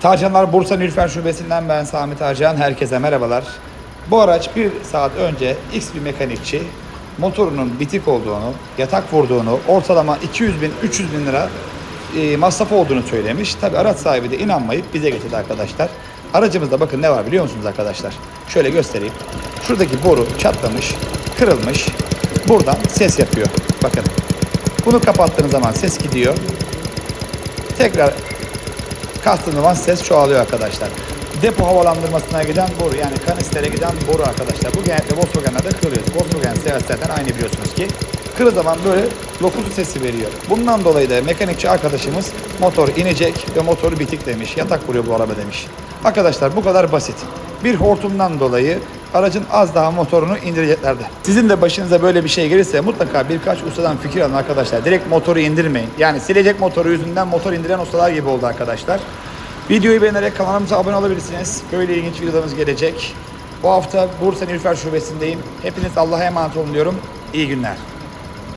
Tarcanlar Bursa Nülfer Şubesi'nden ben Sami Tarcan. Herkese merhabalar. Bu araç bir saat önce X bir mekanikçi motorunun bitik olduğunu, yatak vurduğunu, ortalama 200 bin, 300 bin lira e, masraf olduğunu söylemiş. Tabi araç sahibi de inanmayıp bize getirdi arkadaşlar. Aracımızda bakın ne var biliyor musunuz arkadaşlar? Şöyle göstereyim. Şuradaki boru çatlamış, kırılmış. Buradan ses yapıyor. Bakın. Bunu kapattığınız zaman ses gidiyor. Tekrar kastığım zaman ses çoğalıyor arkadaşlar. Depo havalandırmasına giden boru yani kanistere giden boru arkadaşlar. Bu genellikle Volkswagen'lerde kırılıyor. Volkswagen zaten aynı biliyorsunuz ki. Kırı zaman böyle lokutu sesi veriyor. Bundan dolayı da mekanikçi arkadaşımız motor inecek ve motoru bitik demiş. Yatak vuruyor bu araba demiş. Arkadaşlar bu kadar basit. Bir hortumdan dolayı aracın az daha motorunu indireceklerdi. Sizin de başınıza böyle bir şey gelirse mutlaka birkaç ustadan fikir alın arkadaşlar. Direkt motoru indirmeyin. Yani silecek motoru yüzünden motor indiren ustalar gibi oldu arkadaşlar. Videoyu beğenerek kanalımıza abone olabilirsiniz. Böyle ilginç videolarımız gelecek. Bu hafta Bursa Nilüfer Şubesi'ndeyim. Hepiniz Allah'a emanet olun diyorum. İyi günler.